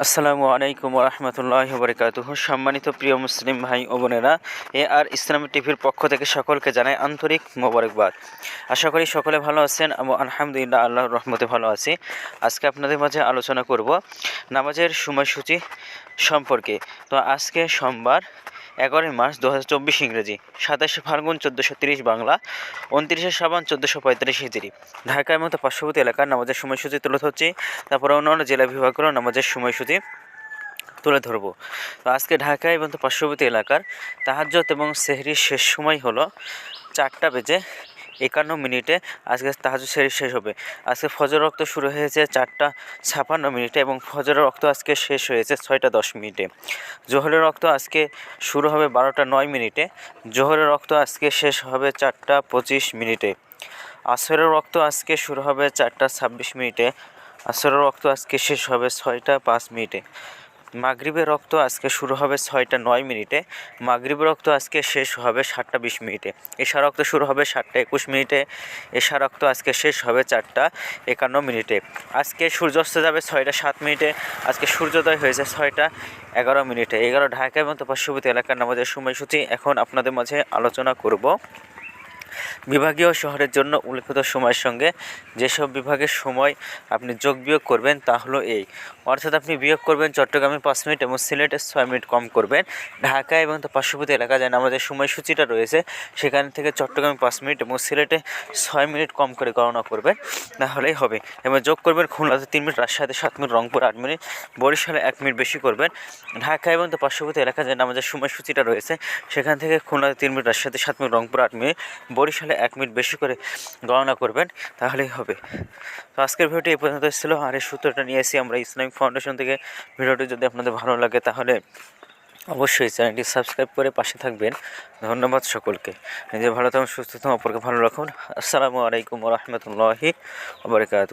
আসসালামু আলাইকুম রহমতুল্লাহ বরকাত সম্মানিত প্রিয় মুসলিম ভাই ও বোনেরা, এ আর ইসলামী টিভির পক্ষ থেকে সকলকে জানাই আন্তরিক মোবারকবাদ। আশা করি সকলে ভালো আছেন এবং আলহামদুলিল্লাহ আল্লাহ রহমতে ভালো আছি। আজকে আপনাদের মাঝে আলোচনা করব নামাজের সময়সূচি সম্পর্কে। তো আজকে সোমবার এগারোই মার্চ দু হাজার চব্বিশ ইংরেজি, সাতাশে ফাল্গুন চোদ্দোশো তিরিশ বাংলা, উনত্রিশে সাবান চোদ্দোশো পঁয়তাল্লিশ হিজড়ি ঢাকার মতো পার্শ্ববর্তী এলাকার নামাজের সময়সূচি তুলে ধরছি, তারপরে অন্যান্য জেলা বিভাগগুলো নামাজের সময়সূচি তুলে ধরবো। তো আজকে ঢাকা এবং পার্শ্ববর্তী এলাকার তাহাজ্জত এবং সেহরির শেষ সময় হলো চারটা বেজে একান্ন মিনিটে আজকে তাহাজ সেহরি শেষ হবে। আজকে ফজর রক্ত শুরু হয়েছে চারটা ছাপান্ন মিনিটে এবং ফজরের রক্ত আজকে শেষ হয়েছে ছয়টা দশ মিনিটে। জোহরের রক্ত আজকে শুরু হবে বারোটা নয় মিনিটে। জোহরের রক্ত আজকে শেষ হবে চারটা পঁচিশ মিনিটে। আসরের রক্ত আজকে শুরু হবে চারটা ছাব্বিশ মিনিটে। আসরের রক্ত আজকে শেষ হবে ছয়টা পাঁচ মিনিটে। মাগরিবের রক্ত আজকে শুরু হবে ছয়টা নয় মিনিটে। মাগরিবের রক্ত আজকে শেষ হবে সাতটা বিশ মিনিটে। এশা রক্ত শুরু হবে সাতটা একুশ মিনিটে। এশা রক্ত আজকে শেষ হবে চারটা একান্ন মিনিটে। আজকে সূর্যাস্ত যাবে ছয়টা সাত মিনিটে। আজকে সূর্যোদয় হয়েছে ছয়টা এগারো মিনিটে। এগারো ঢাকা এবং পার্শ্ববর্তী এলাকার নামাজের সময়সূচি এখন আপনাদের মাঝে আলোচনা করব। বিভাগীয় শহরের জন্য উল্লেখিত সময়ের সঙ্গে যেসব বিভাগের সময় আপনি যোগ বিয়োগ করবেন তা হলো এই। অর্থাৎ আপনি বিয়োগ করবেন চট্টগ্রামে পাঁচ মিনিট এবং সিলেটে ছয় মিনিট কম করবেন। ঢাকা এবং তার পার্শ্ববর্তী এলাকা যেন আমাদের সময়সূচিটা রয়েছে, সেখান থেকে চট্টগ্রামে পাঁচ মিনিট এবং সিলেটে ছয় মিনিট কম করে গণনা করবেন তাহলেই হবে। এবং যোগ করবেন খুলনাতে তিন মিনিট, রাজশাহীতে সাত মিনিট, রংপুর আট মিনিট, বরিশালে এক মিনিট বেশি করবেন। ঢাকা এবং তার পার্শ্ববর্তী এলাকা যেন আমাদের সময়সূচিটা রয়েছে, সেখান থেকে খুলনাতে তিন মিনিট, রাজশাহীতে সাত মিনিট, রংপুর আট মিনিট, বরিশালে এক মিনিট বেশি করে গণনা করবেন, তাহলেই হবে। তো আজকের ভিডিওটি এই পর্যন্ত ছিল, আর এই সূত্রটা নিয়ে এসেছি আমরা ইসলামিক ফাউন্ডেশন থেকে। ভিডিওটি যদি আপনাদের ভালো লাগে, তাহলে অবশ্যই চ্যানেলটি সাবস্ক্রাইব করে পাশে থাকবেন। ধন্যবাদ সকলকে। নিজে ভালো থাকুন, সুস্থ থাকুন, অপরকে ভালো রাখুন। আসসালামু আলাইকুম রহমতুল্লাহি আবরকাত